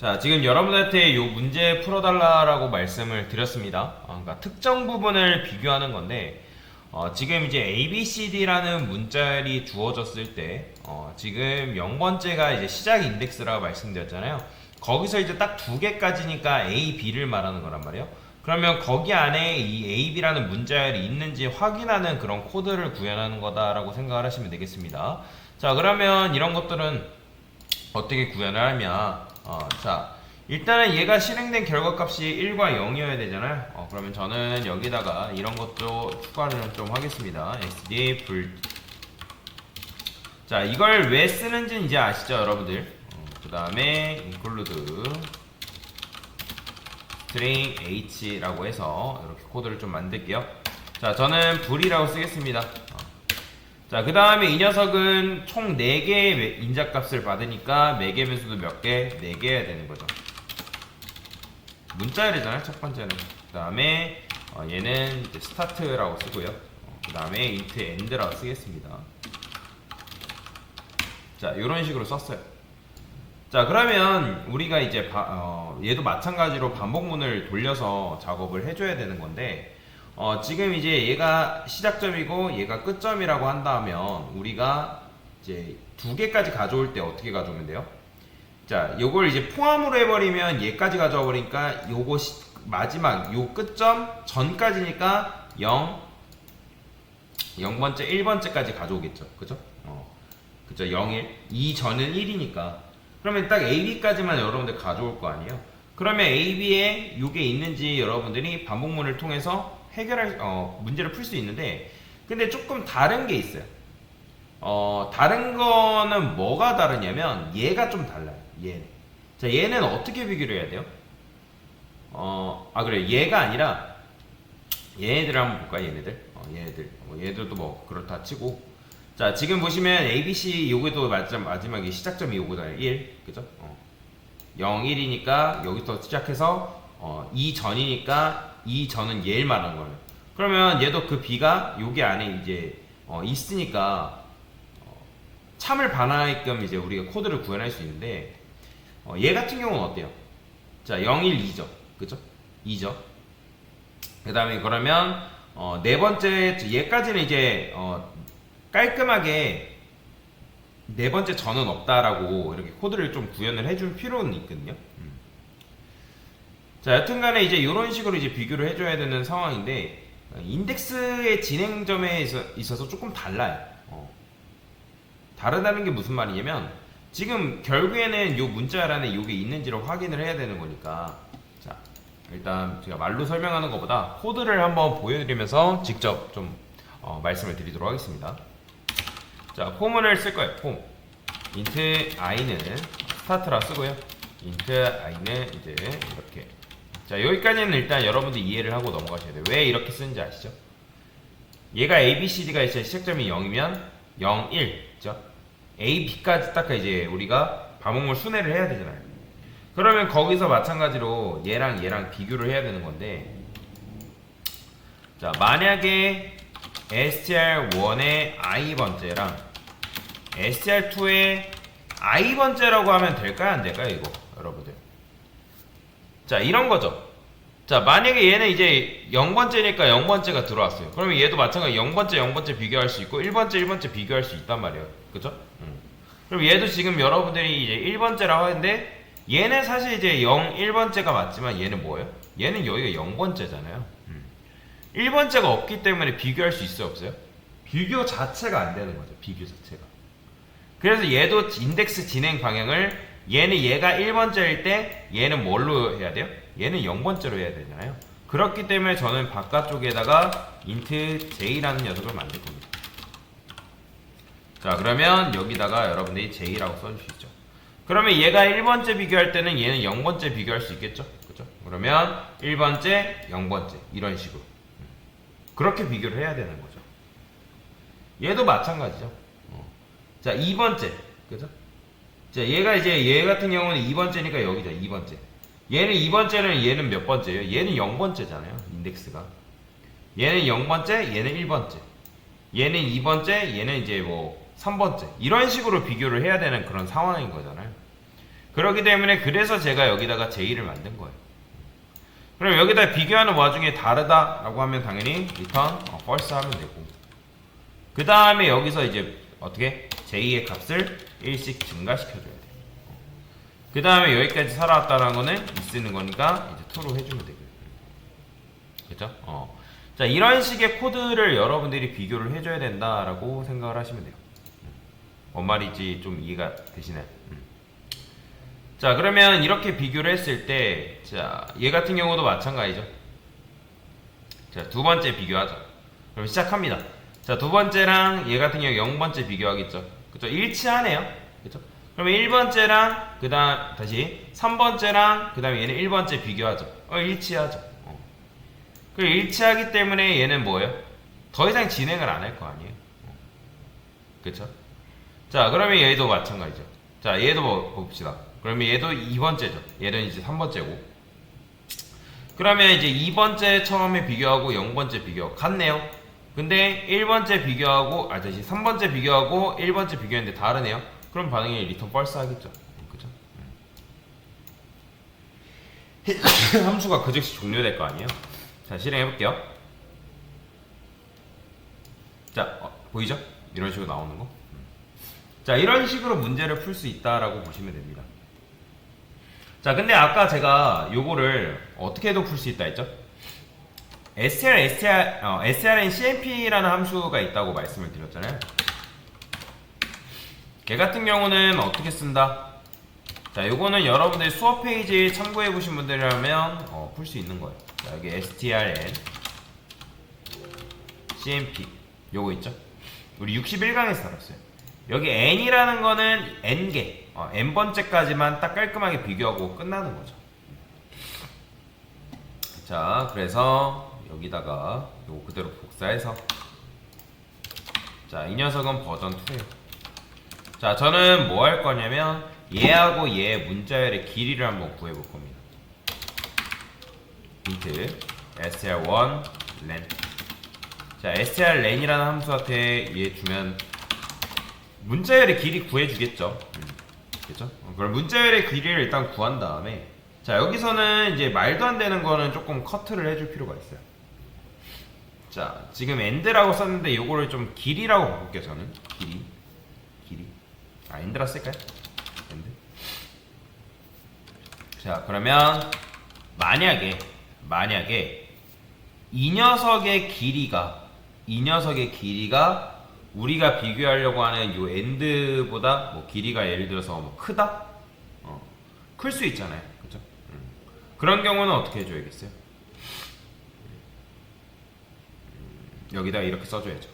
자, 지금 여러분들한테 이 문제 풀어달라라고 말씀을 드렸습니다. 어, 그러니까 특정 부분을 비교하는 건데, 어, 지금 이제 ABCD라는 문자열이 주어졌을 때, 어, 지금 0번째가 이제 시작 인덱스라고 말씀드렸잖아요. 거기서 이제 딱 두 개까지니까 A, B를 말하는 거란 말이에요. 그러면 거기 안에 이 A, B라는 문자열이 있는지 확인하는 그런 코드를 구현하는 거다라고 생각을 하시면 되겠습니다. 자, 그러면 이런 것들은 어떻게 구현을 하냐? 어, 자, 일단은 얘가 실행된 결과값이 1과 0이어야 되잖아요. 어, 그러면 저는 여기다가 이런 것도 추가를 좀 하겠습니다. sd 불. 자, 이걸 왜 쓰는지 이제 아시죠, 여러분들? 어, 그 다음에 include string h라고 해서 이렇게 코드를 좀 만들게요. 자, 저는 불이라고 쓰겠습니다. 어. 자, 그 다음에 이 녀석은 총 4개의 인자값을 받으니까 매개 변수도 몇 개? 4개 해야 되는 거죠. 문자열이잖아요, 첫 번째는. 그 다음에 어, 얘는 이제 스타트라고 쓰고요. 그 다음에 int end라고 쓰겠습니다. 자, 이런 식으로 썼어요. 자, 그러면 우리가 이제 바- 어, 얘도 마찬가지로 반복문을 돌려서 작업을 해줘야 되는 건데, 어, 지금 이제 얘가 시작점이고 얘가 끝점이라고 한다면 우리가 이제 두 개까지 가져올 때 어떻게 가져오면 돼요? 자, 요걸 이제 포함으로 해버리면 얘까지 가져와 버리니까 요거 시- 마지막 요 끝점 전까지니까 0, 0번째, 1번째까지 가져오겠죠. 그죠? 어, 그죠? 0, 1. 이 전은 1이니까. 그러면 딱 AB까지만 여러분들 가져올 거 아니에요? 그러면 AB에 요게 있는지 여러분들이 반복문을 통해서 해결할, 어, 문제를 풀 수 있는데, 근데 조금 다른 게 있어요. 어, 다른 거는 뭐가 다르냐면, 얘가 좀 달라요. 얘. 자, 얘는 어떻게 비교를 해야 돼요? 어, 아, 그래. 얘가 아니라, 얘네들 한번 볼까요? 얘네들. 어, 얘네들. 어, 얘들도 뭐, 그렇다 치고. 자, 지금 보시면 ABC 마지막, 마지막에 시작점이 요거잖아요. 1. 그죠? 어. 0, 1이니까 여기서 시작해서 어, 2 전이니까 2 전은 얘를 말하는 거예요. 그러면 얘도 그 B가 여기 안에 이제 어, 있으니까 어, 참을 반하게끔 이제 우리가 코드를 구현할 수 있는데 어, 얘 같은 경우는 어때요? 자, 0, 1, 2죠. 그죠? 2죠. 그 다음에 그러면 어, 네 번째 얘까지는 이제 어, 깔끔하게 네 번째 전은 없다라고 이렇게 코드를 좀 구현을 해줄 필요는 있거든요. 음. 자, 여튼간에 이제 이런 식으로 이제 비교를 해줘야 되는 상황인데 어, 인덱스의 진행점에 있어- 있어서 조금 달라요. 어. 다르다는 게 무슨 말이냐면 지금 결국에는 요 문자란에 요게 있는지를 확인을 해야 되는 거니까 자 일단 제가 말로 설명하는 것보다 코드를 한번 보여드리면서 직접 좀 어, 말씀을 드리도록 하겠습니다. 자, 포문을 쓸 거예요. 폼. int i는 스타트라 쓰고요. int i는 이제 이렇게. 자, 여기까지는 일단 여러분들 이해를 하고 넘어가셔야 돼요. 왜 이렇게 쓰는지 아시죠? 얘가 A, B, C, D가 이제 시작점이 0이면 0, 1. 죠 A, B까지 딱 이제 우리가 반복물 순회를 해야 되잖아요. 그러면 거기서 마찬가지로 얘랑 얘랑 비교를 해야 되는 건데 자, 만약에 STR1의 i번째랑 STR2의 i번째라고 하면 될까요? 안 될까요? 이거 여러분들 자 이런 거죠 자 만약에 얘는 이제 0번째니까 0번째가 들어왔어요 그러면 얘도 마찬가지 0번째 0번째 비교할 수 있고 1번째 1번째 비교할 수 있단 말이에요 그죠? 음. 그럼 얘도 지금 여러분들이 이제 1번째라고 하는데 얘는 사실 이제 0, 1번째가 맞지만 얘는 뭐예요? 얘는 여기가 0번째잖아요 1번째가 없기 때문에 비교할 수 있어요 없어요? 비교 자체가 안 되는 거죠 비교 자체가 그래서 얘도 인덱스 진행 방향을 얘는 얘가 1번째일 때 얘는 뭘로 해야 돼요? 얘는 0번째로 해야 되잖아요 그렇기 때문에 저는 바깥쪽에다가 int j라는 녀석을 만들 겁니다 자 그러면 여기다가 여러분들이 j라고 써주시죠 그러면 얘가 1번째 비교할 때는 얘는 0번째 비교할 수 있겠죠 그죠? 그러면 1번째 0번째 이런 식으로 그렇게 비교를 해야 되는 거죠. 얘도 마찬가지죠. 어. 자, 2번째. 그죠? 자, 얘가 이제 얘 같은 경우는 2번째니까 여기죠. 2번째. 얘는 2번째는 얘는 몇 번째예요? 얘는 0번째잖아요. 인덱스가. 얘는 0번째, 얘는 1번째. 얘는 2번째, 얘는 이제 뭐 3번째. 이런 식으로 비교를 해야 되는 그런 상황인 거잖아요. 그렇기 때문에 그래서 제가 여기다가 J를 만든 거예요. 그럼 여기다 비교하는 와중에 다르다라고 하면 당연히 return 어, false 하면 되고 그 다음에 여기서 이제 어떻게 J의 값을 1씩 증가시켜줘야 돼. 그 다음에 여기까지 살아왔다는 거는 이 쓰는 거니까 이제 true로 해주면 되고요. 그죠? 어. 자, 이런 식의 코드를 여러분들이 비교를 해줘야 된다라고 생각을 하시면 돼요. 뭔 말인지 좀 이해가 되시나요? 음. 자, 그러면 이렇게 비교를 했을 때, 자, 얘 같은 경우도 마찬가지죠. 자, 두 번째 비교하죠. 그럼 시작합니다. 자, 두 번째랑 얘 같은 경우 0번째 비교하겠죠. 그죠? 일치하네요. 그죠? 그러면 1번째랑, 그 다음, 다시, 3번째랑, 그 다음에 얘는 1번째 비교하죠. 어, 일치하죠. 어. 그 일치하기 때문에 얘는 뭐예요? 더 이상 진행을 안 할 거 아니에요. 어. 그쵸? 자, 그러면 얘도 마찬가지죠. 자, 얘도 뭐 봅시다. 그러면 얘도 2번째죠. 얘는 이제 3번째고. 그러면 이제 2번째 처음에 비교하고 0번째 비교 같네요. 근데 1번째 비교하고 아 다시 3번째 비교하고 1번째 비교했는데 다르네요. 그럼 반응이 리턴 false 하겠죠. 그죠? 음. 함수가 그 즉시 종료될 거 아니에요? 자, 실행해 볼게요. 자, 어, 보이죠? 이런 식으로 나오는 거. 자, 이런 식으로 문제를 풀 수 있다라고 보시면 됩니다. 자, 근데 아까 제가 요거를 어떻게도 풀 수 있다 했죠? Str, str, 어, strn cmp라는 함수가 있다고 말씀을 드렸잖아요. 걔 같은 경우는 어떻게 쓴다? 자, 요거는 여러분들 수업 페이지 참고해 보신 분들이라면 어, 풀 수 있는 거예요. 자, 여기 strn cmp 요거 있죠? 우리 61강에서 다뤘어요. 여기 n이라는 거는 n개, 어, n번째까지만 딱 깔끔하게 비교하고 끝나는 거죠. 자, 그래서 여기다가 요거 그대로 복사해서 자, 이 녀석은 버전 2예요. 자, 저는 뭐 할 거냐면 얘하고 얘 문자열의 길이를 한번 구해 볼 겁니다. 힌트 str1 len 자, str len이라는 함수한테 얘 주면 문자열의 길이 구해주겠죠. 음, 그죠? 어, 그럼 문자열의 길이를 일단 구한 다음에 자 여기서는 이제 말도 안 되는 거는 조금 커트를 해줄 필요가 있어요. 자 지금 end라고 썼는데 요거를 좀 길이라고 바꿀게요 저는 길이 길이 아 end라 쓸까요? end 자 그러면 만약에 만약에 이 녀석의 길이가 이 녀석의 길이가 우리가 비교하려고 하는 요 엔드보다 뭐 길이가 예를 들어서 뭐 크다? 어, 클 수 있잖아요. 그죠? 음. 그런 경우는 어떻게 해줘야겠어요? 음, 여기다 이렇게 써줘야죠.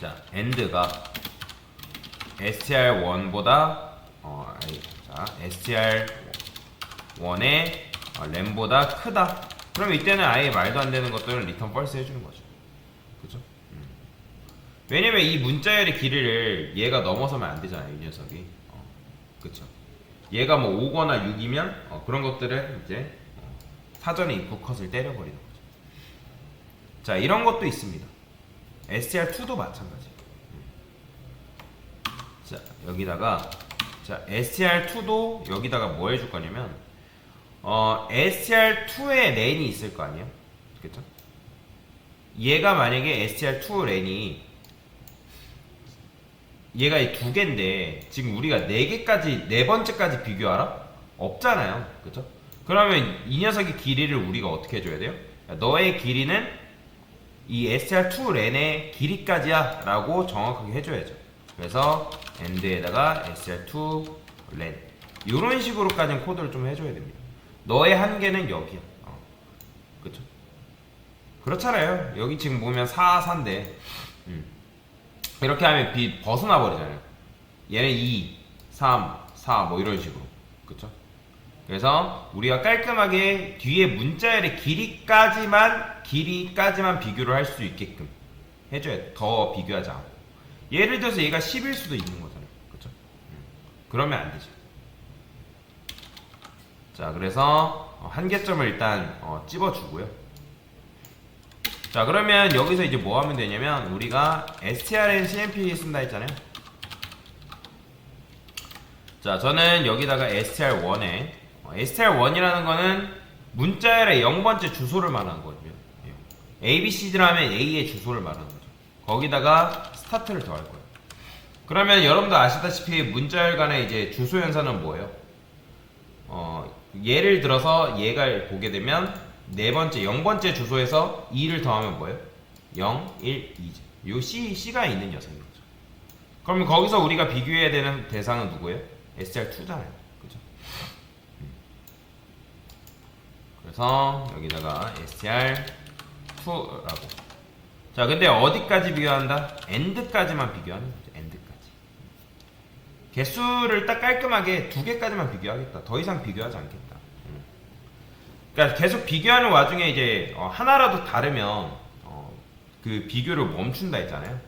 자, end가 str1보다 어, 아니, 자, str1의 어, 램보다 크다. 그럼 이때는 아예 말도 안 되는 것들은 리턴 false 해주는 거죠. 그죠? 음. 왜냐면 이 문자열의 길이를 얘가 넘어서면 안 되잖아요, 이 녀석이. 어, 그쵸? 얘가 뭐 5거나 6이면 어, 그런 것들은 이제 어, 사전에 input 컷을 때려버리는 거죠. 자, 이런 것도 있습니다. str2도 마찬가지. 음. 자, 여기다가 자, str2도 여기다가 뭐 해줄 거냐면 어, str2의 렌이 있을 거 아니에요? 그쵸? 얘가 만약에 str2 렌이 얘가 이 두 개인데 지금 우리가 네 개까지 네 번째까지 비교하라? 없잖아요. 그쵸? 그러면 이 녀석의 길이를 우리가 어떻게 해줘야 돼요? 너의 길이는 이 str2 렌의 길이까지야 라고 정확하게 해줘야죠. 그래서 end에다가 str2 len 이런 식으로까지는 코드를 좀 해줘야 됩니다. 너의 한계는 여기야. 어. 그쵸? 그렇잖아요. 여기 지금 보면 4, 4인데 음. 이렇게 하면 B 벗어나 버리잖아요. 얘는 2, 3, 4 뭐 이런 식으로. 그쵸? 그래서 우리가 깔끔하게 뒤에 문자열의 길이까지만 길이까지만 비교를 할 수 있게끔 해줘야 돼. 더 비교하지 않고. 예를 들어서 얘가 10일 수도 있는 거잖아요. 음. 그러면 안 되죠. 자, 그래서 어, 한계점을 일단 어, 찝어주고요. 자, 그러면 여기서 이제 뭐 하면 되냐면 우리가 strn cmp 쓴다 했잖아요. 자, 저는 여기다가 str1에 str1이라는 거는 문자열의 0번째 주소를 말하는 거거든요. 예. ABCD라면 A의 주소를 말하는 거죠. 거기다가 스타트를 더할 거예요. 그러면 여러분도 아시다시피 문자열 간의 이제 주소 연산은 뭐예요? 어, 예를 들어서 얘가 보게 되면 네 번째, 0번째 주소에서 2를 더하면 뭐예요? 0, 1, 2죠. 요 C, C가 있는 녀석인 거죠. 그러면 거기서 우리가 비교해야 되는 대상은 누구예요? SR2잖아요. 그죠? 음. 그래서 여기다가 SR2라고. 자, 근데 어디까지 비교한다? end까지만 비교하는 거죠. end까지. 개수를 딱 깔끔하게 두 개까지만 비교하겠다. 더 이상 비교하지 않겠다. 음. 그러니까 계속 비교하는 와중에 이제 어, 하나라도 다르면 어, 그 비교를 멈춘다 했잖아요.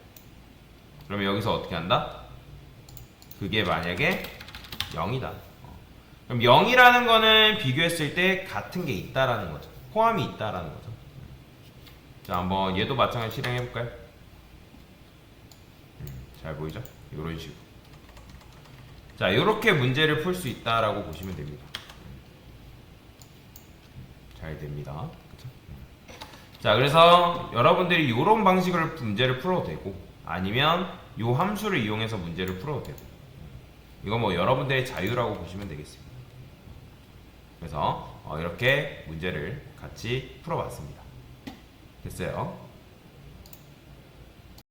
그러면 여기서 어떻게 한다? 그게 만약에 0이다. 어. 그럼 0이라는 거는 비교했을 때 같은 게 있다라는 거죠. 포함이 있다라는 거죠. 자, 한번 얘도 마찬가지 실행해 볼까요? 음, 잘 보이죠? 이런 식으로. 자, 이렇게 문제를 풀 수 있다라고 보시면 됩니다. 잘 됩니다. 그쵸? 자, 그래서 여러분들이 이런 방식으로 문제를 풀어도 되고, 아니면 이 함수를 이용해서 문제를 풀어도 되고, 이거 뭐 여러분들의 자유라고 보시면 되겠습니다. 그래서 어, 이렇게 문제를 같이 풀어봤습니다. 됐어요.